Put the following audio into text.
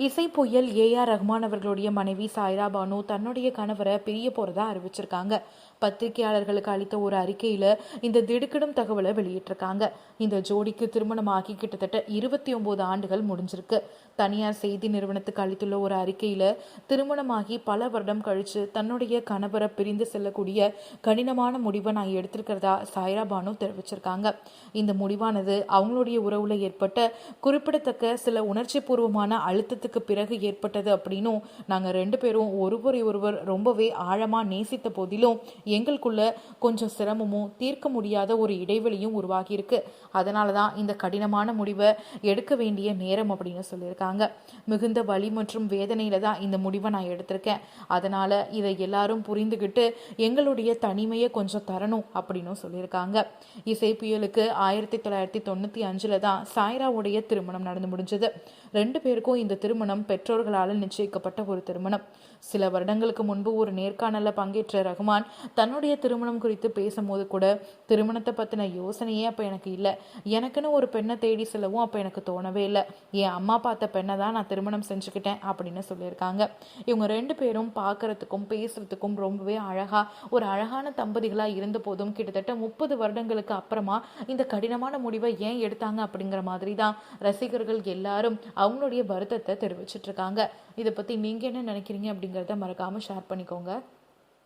இசை புயல் A R Rahman அவர்களுடைய மனைவி சாய்ரா பானு தன்னுடைய கணவரை பிரிய போறதா அறிவிச்சிருக்காங்க. பத்திரிகையாளர்களுக்கு அளித்த ஒரு அறிக்கையில இந்த திடுக்கிடும் தகவலை வெளியிட்டிருக்காங்க. இந்த ஜோடிக்கு திருமணமாகி கிட்டத்தட்ட இருபத்தி ஒன்பது ஆண்டுகள் முடிஞ்சிருக்கு. தனியார் செய்தி நிறுவனத்துக்கு அளித்துள்ள ஒரு அறிக்கையில திருமணமாகி பல வருடம் கழிச்சு தன்னுடைய கணவரை பிரிந்து செல்லக்கூடிய கடினமான முடிவை நான் எடுத்திருக்கிறதா சாய்ரா பானு தெரிவிச்சிருக்காங்க. இந்த முடிவானது அவங்களுடைய உறவுல ஏற்பட்ட குறிப்பிடத்தக்க சில உணர்ச்சி பூர்வமான அழுத்தத்துக்கு பிறகு ஏற்பட்டது அப்படின்னும் நாங்கள் ரெண்டு பேரும் ஒருவரை ஒருவர் ரொம்பவே ஆழமாக நேசித்த போதிலும் எங்களுக்குள்ள கொஞ்சம் சிரமமும் தீர்க்க முடியாத ஒரு இடைவெளியும் உருவாகியிருக்கு. அதனால தான் இந்த கடினமான முடிவை எடுக்க வேண்டிய நேரம் அப்படின்னு சொல்லியிருக்காங்க. மிகுந்த வலி மற்றும் வேதனையில தான் இந்த முடிவை நான் எடுத்திருக்கேன். அதனால இதை எல்லாரும் புரிந்துகிட்டு எங்களுடைய தனிமையை கொஞ்சம் தரணும் அப்படின்னு சொல்லியிருக்காங்க. இசை புயலுக்கு ஆயிரத்தி தொள்ளாயிரத்தி தொண்ணூத்தி அஞ்சுல தான் சாய்ராவுடைய திருமணம் நடந்து முடிஞ்சது. ரெண்டு பேருக்கும் இந்த திருமணம் பெற்றோர்களால் நிச்சயிக்கப்பட்ட ஒரு திருமணம். சில வருடங்களுக்கு முன்பு ஒரு நேர்காணல பங்கேற்ற ரகுமான் தன்னுடைய திருமணம் குறித்து பேசும்போது கூட திருமணத்தை பத்தின யோசனையே அப்ப எனக்கு இல்லை. எனக்குன்னு ஒரு பெண்ணை தேடி செல்லவும் அப்ப எனக்கு தோணவே இல்லை. என் அம்மா பார்த்த பெண்ணை தான் நான் திருமணம் செஞ்சுக்கிட்டேன் அப்படின்னு சொல்லியிருக்காங்க. இவங்க ரெண்டு பேரும் பார்க்கறதுக்கும் பேசுறதுக்கும் ரொம்பவே அழகா ஒரு அழகான தம்பதிகளா இருந்த போதும் கிட்டத்தட்ட முப்பது வருடங்களுக்கு அப்புறமா இந்த கடினமான முடிவை ஏன் எடுத்தாங்க அப்படிங்கிற மாதிரி தான் ரசிகர்கள் எல்லாரும் அவங்களுடைய வருத்தத்தை தெரிவிச்சிட்ருக்காங்க இதை பத்தி நீங்க என்ன நினைக்கிறீங்க அப்படிங்கறத மறக்காம ஷேர் பண்ணிக்கோங்க.